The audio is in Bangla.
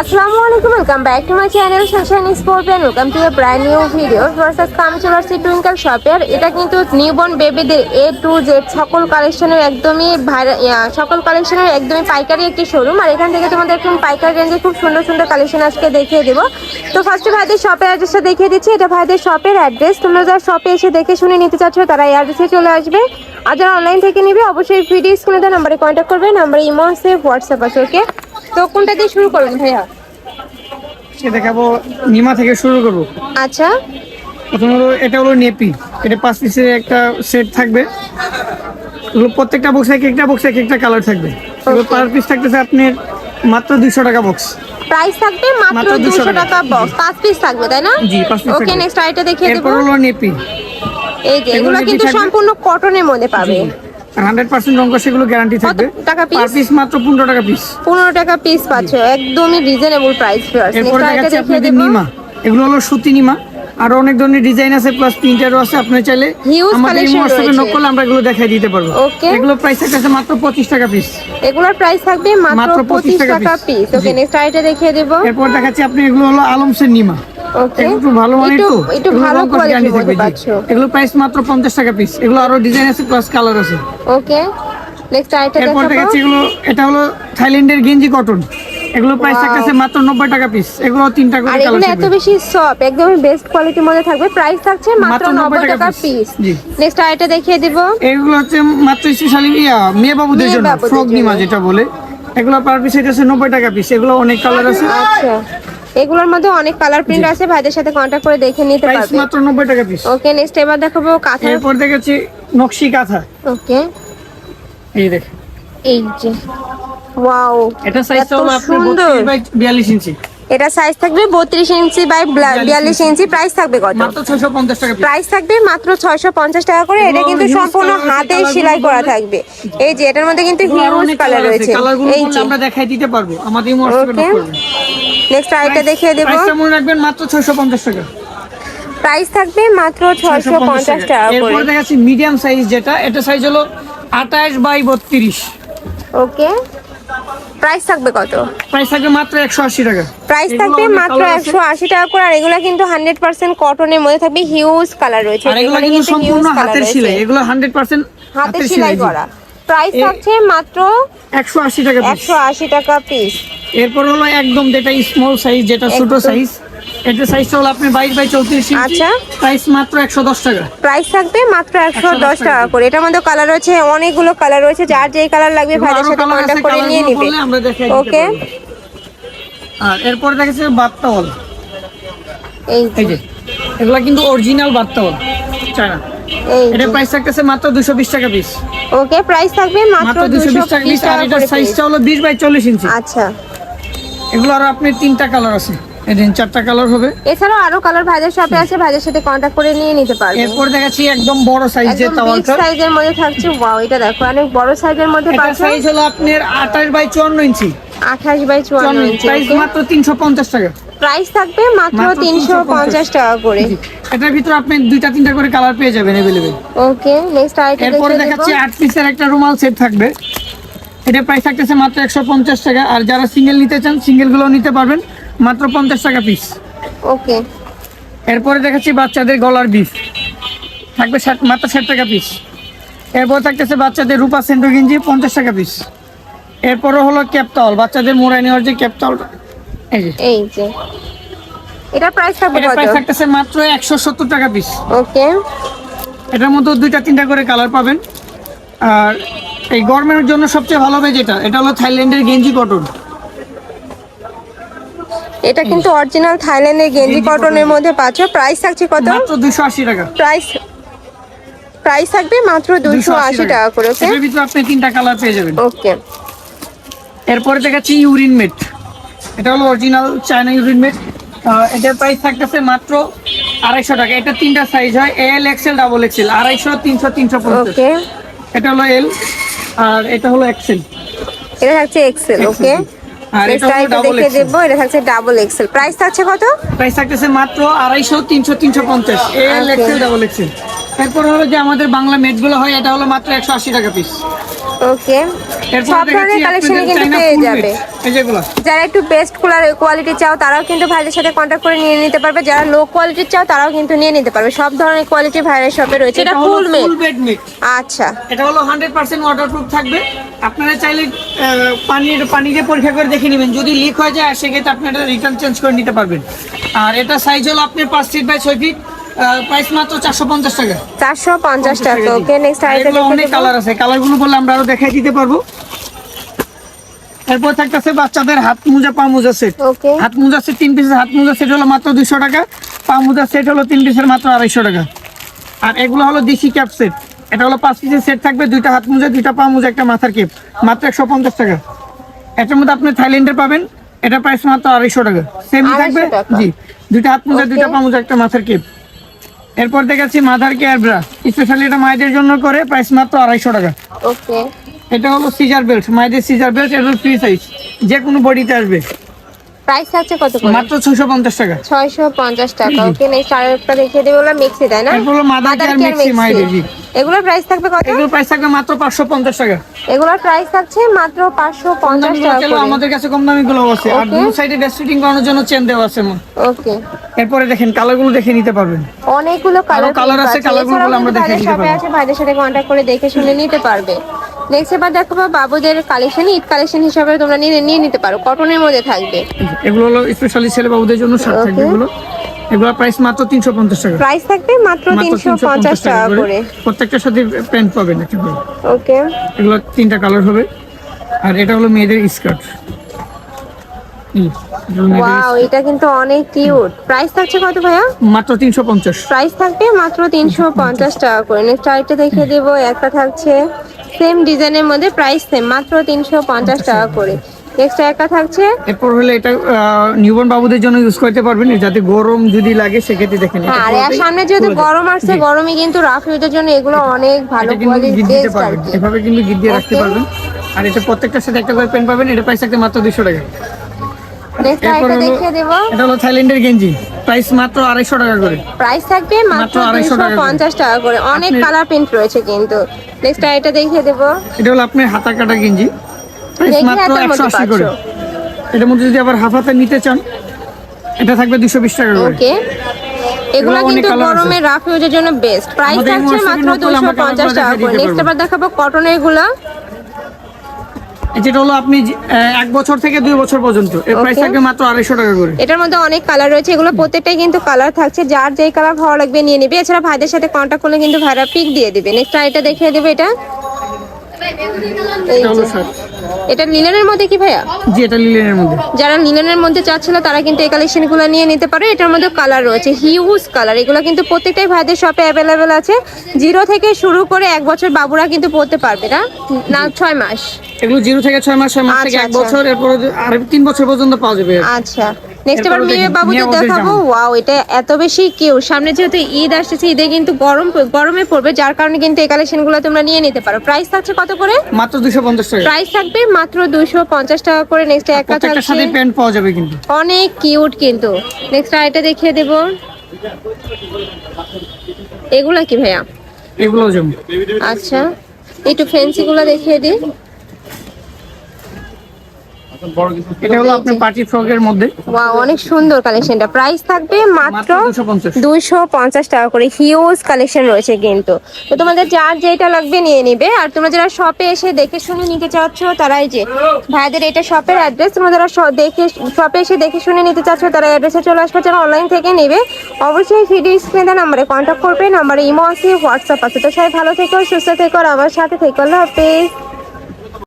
আসসালামু আলাইকুম welcome back to my channel sunshine sports welcome to a brand new video versus come চলে আসছে টুইঙ্কেল শপের এটা কিন্তু নিউবর্ন বেবিদের এ টু জেড সকল কালেকশনের একদমই সকল কালেকশনের একদমই পাইকারি একটি শোরুম আর এখান থেকে তোমাদের একদম পাইকারি রেঞ্জে খুব সুন্দর সুন্দর কালেকশন আজকে দেখিয়ে দেবো। তো ফার্স্টে ভাইদের শপের অ্যাড্রেসটা দেখিয়ে দিচ্ছি। এটা ভাইদের শপের অ্যাড্রেস তোমরা যারা শপে এসে দেখে শুনে নিতে চাচ্ছ, তারা এই অ্যাড্রেসে চলে আসবে। আর যারা অনলাইন থেকে নিবে, অবশ্যই ভিডিও স্ক্রিনে দেওয়া নাম্বারে কন্ট্যাক্ট করবে। নাম্বারে ইমো আছে হোয়াটসঅ্যাপ আছে ওকে তো কোনটা দিয়ে শুরু করবেন ভাইয়া? সে দেখাবো নিমা থেকে শুরু করব। আচ্ছা। প্রথম হলো এটা হলো নেপি। এটা পাঁচ পিসের একটা সেট থাকবে। এগুলো প্রত্যেকটা বক্সে এক একটা বক্সে এক একটা কালার থাকবে। এগুলো. পার পিস থাকতেছে আপনার মাত্র দুইশো টাকা বক্স প্রাইস থাকবে মাত্র মাত্র 200 দুশো টাকা। বক্স পাঁচ পিস থাকবে তাই না? জি, পাঁচ piece ওকে নেক্সট আইটা দেখিয়ে দেবো। এরপর হলো নেপি। এই যে এগুলো কিন্তু সম্পূর্ণ কটনের মধ্যে পাবে। হান্ড্রেড পার্সেন্ট রঙ সেগুলো গ্যারান্টি থাকবে। টাকা পিস পিস মাত্র পনেরো টাকা পিস পনেরো টাকা পিস পাচ্ছ একদমই রিজনেবল প্রাইস এরপর নেক্সট আইটা দেখাচ্ছি আপনাদের নিমা। এগুলো হলো সুতি নিমা। আরও অনেক ধরনের ডিজাইন আছে প্লাস প্রিন্টারও আছে। আপনি চাইলে আমাদের collection হোয়াটসঅ্যাপে নক করলে আমরা এগুলো দেখাই দিতে পারব. এগুলো প্রাইস থাকতেছে মাত্র পঁচিশ টাকা পিস এগুলোর প্রাইস থাকবে মাত্র মাত্র 25 পঁচিশ টাকা টাকা পিস ওকে নেক্সট আইটা দেখিয়ে দেবো। এরপর দেখাচ্ছি আপনি এগুলো হলো আলমসের নিমা। ওকে একটু ভালো মানের একটু একটু ভালো guarantee মধ্যে এগুলো প্রাইস মাত্র পঞ্চাশ টাকা পিস এগুলো আরও ডিজাইন আছে প্লাস কালার আছে। ওকে নেক্সট আইটা এরপর দেখাবো। দেখাচ্ছি এগুলো এটা হলো থাইল্যান্ডের গেঞ্জি কটন এগুলো প্রাইস. থাকতেছে মাত্র নব্বই টাকা পিস এগুলো তিনটা করে আর কালার এগুলো এত বেশি সফট একদমই বেস্ট কোয়ালিটির মধ্যে থাকবে। প্রাইস থাকছে মাত্র নব্বই টাকা পিস জি। নেক্সট আইটা দেখিয়ে দিব। এগুলো হচ্ছে মাত্র স্পেশালি মেয়ে বাবুদের জন্য ফ্রক নিমা যেটা বলে। এগুলো পার পিস এটা হচ্ছে নব্বই টাকা পিস এগুলো অনেক কালার আছে। আচ্ছা এগুলোর মধ্যে অনেক কালার প্রিন্ট আছে ভাইদের সাথে কন্ট্যাক্ট করে দেখে নিতে প্রাইস পারবে। মাত্র নব্বই টাকা পিস ওকে নেক্সট এবার দেখাবো কাঁথা। এরপর দেখাচ্ছি নকশি কাঁথা। ওকে এই দেখ এই যে। ওয়াও এটা সাইজ তো হলো আপনার সুন্দর। 32 বাই 42 ইঞ্চি। এটা সাইজ থাকবে বত্রিশ ইঞ্চি বাই বিয়াল্লিশ ইঞ্চি। প্রাইস থাকবে কত? মাত্র 650 টাকা পিস প্রাইস থাকবে মাত্র ছয়শো পঞ্চাশ টাকা করে। এটা কিন্তু সম্পূর্ণ হাতে সেলাই করা থাকবে। এই যে এটার মধ্যে কিন্তু হিউজ কালার রয়েছে। এই যে। আমরা দেখাই দিতে পারব। আমাদের নেক্সট আইটা দেখিয়ে দেবো। মনে রাখবেন মাত্র 650 টাকা। প্রাইস থাকবে মাত্র ছয়শো পঞ্চাশ টাকা। এরপর করে। দেখাচ্ছি মিডিয়াম সাইজ যেটা। এটা সাইজ হলো 28 বাই 32 ওকে প্রাইস থাকবে কত? প্রাইস থাকবে মাত্র 180 টাকা। প্রাইস থাকবে মাত্র colour আছে। একশো আশি টাকা করে আর এগুলা কিন্তু হান্ড্রেড পার্সেন্ট কটনের মধ্যে থাকবে হিউজ কালার রয়েছে। আর এগুলো কিন্তু সম্পূর্ণ হাতের। সেলাই এগুলা 100% হাতের সেলাই করা। প্রাইস থাকছে মাত্র 180 টাকা পিস একশো আশি টাকা পিস এরপর হলো একদম যেটা স্মল সাইজ যেটা ছোট সাইজ এটা সাইজটা হলো আপনি 22 বাই 34 ইঞ্চি আচ্ছা। প্রাইস মাত্র 110 টাকা। প্রাইস থাকবে মাত্র একশো 110 দশ টাকা করে। এটার মধ্যে কালার রয়েছে অনেকগুলো কালার রয়েছে। যার যেই কালার লাগবে ভাইদের সাথে করে নিয়ে নিবে। ওকে আর এরপর দেখেছে বাত্তাওয়াল। এই যে। এগুলা কিন্তু অরিজিনাল বাত্তাওয়াল চায়না। এই এটা প্রাইস থাকতেছে মাত্র 220 টাকা পিস ওকে প্রাইস থাকবে মাত্র মাত্র দুশো 220 টাকা পিস আর টাকা সাইজটা piece। হলো 20 বাই 40 ইঞ্চি আচ্ছা। এগুলো আরও আপনি তিনটা কালার আছে। এই দিন চারটা কালার হবে এছাড়াও আরো কালার ভাইদের শপে আছে ভাইদের সাথে কন্ট্যাক্ট করে নিয়ে নিতে পারবে এরপর দেখাচ্ছি একদম বড় সাইজ যে একদম বিগ তাওয়ালটা সাইজের মধ্যে থাকছে ওয়াও এটা দেখো অনেক বড় সাইজের মধ্যে এটা পাচ্ছ সাইজ হলো আপনার 28 বাই 54 ইঞ্চি আঠাশ বাই চুয়ান্ন ইঞ্চি প্রাইস মাত্র 350 টাকা প্রাইস থাকবে মাত্র মাত্র তিনশো 350 পঞ্চাশ টাকা করে এটার ভিতরে আপনি দুইটা তিনটা করে কালার পেয়ে যাবেন अवेलेबल ওকে নেক্সট আইটেম এরপরে দেখে দেখাচ্ছি দেখাচ্ছি আট পিসের একটা রুমাল সেট থাকবে এটা প্রাইস থাকতেছে মাত্র একশো পঞ্চাশ টাকা আর যারা সিঙ্গেল নিতে চান সিঙ্গেল গুলো নিতে পারবেন মাত্র পঞ্চাশ টাকা পিস ওকে এরপরে দেখাচ্ছি বাচ্চাদের গলার বিফ থাকবে ষাট মাত্র ষাট টাকা পিস এরপর থাকতেছে বাচ্চাদের রূপা সেন্ডো গেঞ্জি পঞ্চাশ টাকা পিস এরপরে হলো ক্যাপটাল বাচ্চাদের মোড়াই নেওয়ার যে ক্যাপটালটা এই যে। এই যে। এটা প্রাইস থাকবে এটা প্রাইস থাকতেছে মাত্র একশো সত্তর টাকা পিস ওকে এটার মধ্যে দুইটা তিনটা করে কালার পাবেন। আর এই গরমের জন্য সবচেয়ে ভালো হবে যেটা এটা হলো থাইল্যান্ডের গেঞ্জি কটন এটা কিন্তু অরিজিনাল থাইল্যান্ডের গেঞ্জি কটনের মধ্যে পাচ্ছ। প্রাইস থাকছে কত? দুশো আশি টাকা। প্রাইস প্রাইস থাকবে মাত্র দুশো আশি টাকা। করে ওকে এটার ভিতরে আপনি তিনটা কালার পেয়ে যাবেন। ওকে এরপরে দেখাচ্ছি ইউরিন মেট এটা হলো অরিজিনাল চায়না ইউরিন মেট এটার প্রাইস থাকতেছে মাত্র আড়াইশো টাকা। এটা তিনটা সাইজ হয় এল এক্সেল ডাবল এক্সেল আড়াইশো তিনশো তিনশো পঞ্চাশ। ওকে এটা হলো এল আর এটা হলো এক্সেল এটা থাকছে এক্সেল ওকে ডাবল এক্সেল দেবো এটা থাকছে ডাবল এক্সেল প্রাইস থাকছে কত? প্রাইস থাকতেছে মাত্র আড়াইশো তিনশো তিনশো পঞ্চাশ। L Okay. XL double XL এরপর হলো যে আমাদের বাংলা মেটগুলো হয় এটা হলো মাত্র একশো আশি টাকা পিস ওকে সব ধরনের কালেকশনে কিন্তু পেয়ে যাবে। যারা একটু বেস্ট কোয়ালিটি চাও তারাও কিন্তু ভাইদের সাথে কন্ট্যাক্ট করে নিয়ে নিতে পারবে। যারা লো কোয়ালিটির চাও তারাও কিন্তু নিয়ে নিতে পারবে। সব ধরনের কোয়ালিটি ভাইয়ের শপে রয়েছে। এটা ফুল বেড আচ্ছা। এটা হলো হান্ড্রেড পার্সেন্ট ওয়াটারপ্রুফ থাকবে। আপনারা চাইলে পানির পানি দিয়ে পরীক্ষা করে দেখে নেবেন। যদি লিক হয়ে যায় সেক্ষেত্রে আপনি এটা রিটার্ন চেঞ্জ করে নিতে পারবেন। আর এটা সাইজ হলো আপনার পাঁচ ফিট বাই ছয় ফিট প্রাইস মাত্র চারশো পঞ্চাশ টাকা। চারশো পঞ্চাশ টাকা ওকে নেক্সট আইটেম অনেক কালার আছে। কালারগুলো বললে আমরা আরও দেখাই দিতে পারব। এরপর থাকতেছে বাচ্চাদের হাত মোজা পা মোজা সেট হাত মোজা সেট তিন পিসের হাত মোজা সেট হলো মাত্র দুশো টাকা। পা মোজা সেট হলো তিন পিসের মাত্র আড়াইশো টাকা। আর এগুলো হলো দেশি ক্যাপ সেট এটা হলো পাঁচ পিসের সেট থাকবে দুইটা হাত মোজা দুইটা পা মোজা একটা মাথার কেপ মাত্র একশো পঞ্চাশ টাকা। এটার মধ্যে আপনি থাইল্যান্ডের পাবেন। এটা প্রাইস মাত্র আড়াইশো টাকা। সেম থাকবে? জি। দুইটা হাত মোজা দুইটা পা মোজা একটা মাথার কেপ এরপর দেখাচ্ছি মাথার কেয়ার ব্রা স্পেশালি এটা মায়েদের জন্য করে প্রাইস মাত্র আড়াইশো টাকা। ওকে এটা হলো সিজার বেল্ট মায়েদের সিজার বেল্ট এটা ফ্রি সাইজ যে কোনো বডিতে আসবে। প্রাইস আছে কত করে? মাত্র ছয়শো পঞ্চাশ টাকা। ছয়শো পঞ্চাশ টাকা ওকে নেক্সট আরেকটা দেখিয়ে দেবো ওগুলো মিক্সি তাই না? এরপর হলো মাদার কেয়ার মিক্সি mixi। জি এগুলোর প্রাইস থাকবে কত? এগুলোর প্রাইস থাকবে মাত্র পাঁচশো পঞ্চাশ টাকা। এগুলোর প্রাইস থাকছে মাত্র পাঁচশো পঞ্চাশ দামিগুলো টাকা চাইলেও আমাদের কাছে কম দামি গুলো আছে। আর Okay. সাইডে ড্রেস ফিটিং করানোর জন্য চেন দেওয়া আছে ওকে এরপরে দেখেন কালারগুলো দেখে নিতে পারবেন। অনেকগুলো কালার আছে, colour গুলো আমরা দেখে দিতে পারব। আছে ভাইদের সাথে কন্ট্যাক্ট করে দেখে শুনে নিতে পারবে। নেক্সট এবার দেখাবো বাবুদের কালেকশন ঈদ কালেকশন হিসাবে তোমরা নিয়ে নিয়ে নিতে পারো। কটনের মধ্যে থাকবে। এগুলো হলো স্পেশালি ছেলে বাবুদের জন্য শার্ট থাকবে এগুলো। এগুলো প্রাইস মাত্র তিনশো পঞ্চাশ টাকা। প্রাইস থাকবে মাত্র মাত্র তিনশো তিনশো পঞ্চাশ টাকা করে। প্রত্যেকটার সাথে প্যান্ট পাবেন একটা করে। ওকে এগুলো তিনটা কালার হবে। আর এটা হলো মেয়েদের স্কার্ট ওয়াও এটা কিন্তু অনেক কিউট প্রাইস থাকছে কত ভাইয়া? মাত্র তিনশো পঞ্চাশ। প্রাইস থাকবে মাত্র তিনশো পঞ্চাশ টাকা করে। নেক্সট আরেকটা দেখিয়ে দেবো একটা থাকছে সেম ডিজাইনের মধ্যে প্রাইস সেম মাত্র তিনশো পঞ্চাশ টাকা করে। নেক্সট একটা থাকছে এরপর হলে এটা নিউবর্ন বাবুদের জন্য ইউজ করতে পারবেন। যাতে গরম যদি লাগে সেক্ষেত্রে দেখেন হ্যাঁ আর এর সামনে যেহেতু গরম আসছে। গরমে কিন্তু রাফ ইউজের জন্য এগুলো অনেক ভালো কোয়ালিটির বেস্ট আর এভাবে কিন্তু গিট দিয়ে রাখতে পারবেন। আর এটা প্রত্যেকটার সাথে একটা করে পেন পাবেন। এটা প্রাইস থাকতে মাত্র দুশো টাকা। নেক্সট এরপর আরেকটা দেখিয়ে দেবো। এটা হলো থাইল্যান্ডের গেঞ্জি। প্রাইস মাত্র আড়াইশো টাকা করে। প্রাইস থাকবে মাত্র মাত্র 250 টাকা করে। পঞ্চাশ টাকা করে। অনেক কালার প্রিন্ট রয়েছে কিন্তু। নেক্সট আরেকটা দেখিয়ে দেবো। এটা হলো আপনার হাতা কাটা গেঞ্জি। প্রাইস মাত্র হাতের একশো মধ্যে আশি করে। এটার মধ্যে যদি আবার হাফ হাতে নিতে চান এটা থাকবে দুশো বিশ টাকা করে। ওকে এগুলো এগুলো কিন্তু গরমে রাফ ইউজের জন্য বেস্ট প্রাইস থাকছে মাত্র note করলে দুশো আমরা colour পঞ্চাশ করে টাকা করে। নেক্সট আবার দেখাবো কটনেরগুলো এই যেটা হলো আপনি এক বছর থেকে দুই বছর পর্যন্ত। এর প্রাইস থাকবে মাত্র আড়াইশো টাকা করে। এটার মধ্যে অনেক কালার রয়েছে এগুলো প্রত্যেকটাই কিন্তু কালার থাকছে। যার যেই কালার ভালো লাগবে নিয়ে নিবে। এছাড়া ভাইদের সাথে কন্ট্যাক্ট করলে কিন্তু ভাইরা পিক দিয়ে দিবে। নেক্সট এটা দেখিয়ে দেবে এটা। এটা লিলেনের মধ্যে কি ভাইয়া? জি এটা লিলেনের মধ্যে। যারা লিলেনের মধ্যে চাচ্ছিল তারা কিন্তু এই কালেকশনগুলো নিয়ে নিতে পারে। এটার মধ্যে কালার রয়েছে হিউজ কালার এগুলো কিন্তু প্রত্যেকটাই ভাইদের শপে অ্যাভেলেবেল আছে। জিরো থেকে শুরু করে এক বছর বাবুরা কিন্তু পড়তে পারবে না। না ছয় মাস। এগুলো জিরো থেকে ছয় মাস ছয় মাস থেকে আচ্ছা, এক আচ্ছা। বছর এরপর আর তিন বছর পর্যন্ত পাওয়া যাবে। আচ্ছা। নেক্সট এবার মেয়ে বাবুদের দেখাবো। ওয়াও এটা এত বেশি কিউ সামনে যেহেতু ঈদ আসছে ঈদে কিন্তু গরম গরমে পড়বে যার কারণে কিন্তু এই কালেকশনগুলো তোমরা নিয়ে নিতে পারো। প্রাইস থাকছে কত করে? মাত্র দুশো পঞ্চাশ টাকা। প্রাইস থাকবে মাত্র দুশো পঞ্চাশ টাকা করে। নেক্সট একটা থাকছে সাথে প্যান্ট পাওয়া যাবে কিন্তু। অনেক কিউট কিন্তু। নেক্সট আরেকটা দেখিয়ে দেব। এগুলা কি ভাইয়া? এগুলো যেমন আচ্ছা একটু ফ্যান্সি গুলো দেখিয়ে দিই। এটা হলো আপনার পার্টি ফ্রকের মধ্যে। ওয়াও অনেক সুন্দর কালেকশনটা। প্রাইস থাকবে মাত্র মাত্র দুশো পঞ্চাশ। দুইশো পঞ্চাশ টাকা করে। হিউজ কালেকশন রয়েছে কিন্তু। তো তোমাদের যার যেটা লাগবে নিয়ে নিবে। আর তোমরা যারা শপে এসে দেখে শুনে নিতে চাচ্ছ তারা এই যে ভাইদের এটা শপের অ্যাড্রেস তোমরা যারা দেখে শপে এসে দেখে শুনে নিতে চাচ্ছ তারা অ্যাড্রেসে চলে আসবে। যারা অনলাইন থেকে নেবে অবশ্যই ভিডিও স্ক্রিনে নাম্বারে কন্ট্যাক্ট করবে। নাম্বারে ইমো আছে হোয়াটসঅ্যাপ আছে। তো সবাই ভালো থেকো সুস্থ থেকো আর আমার সাথে থেকো। আল্লাহ হাফেজ।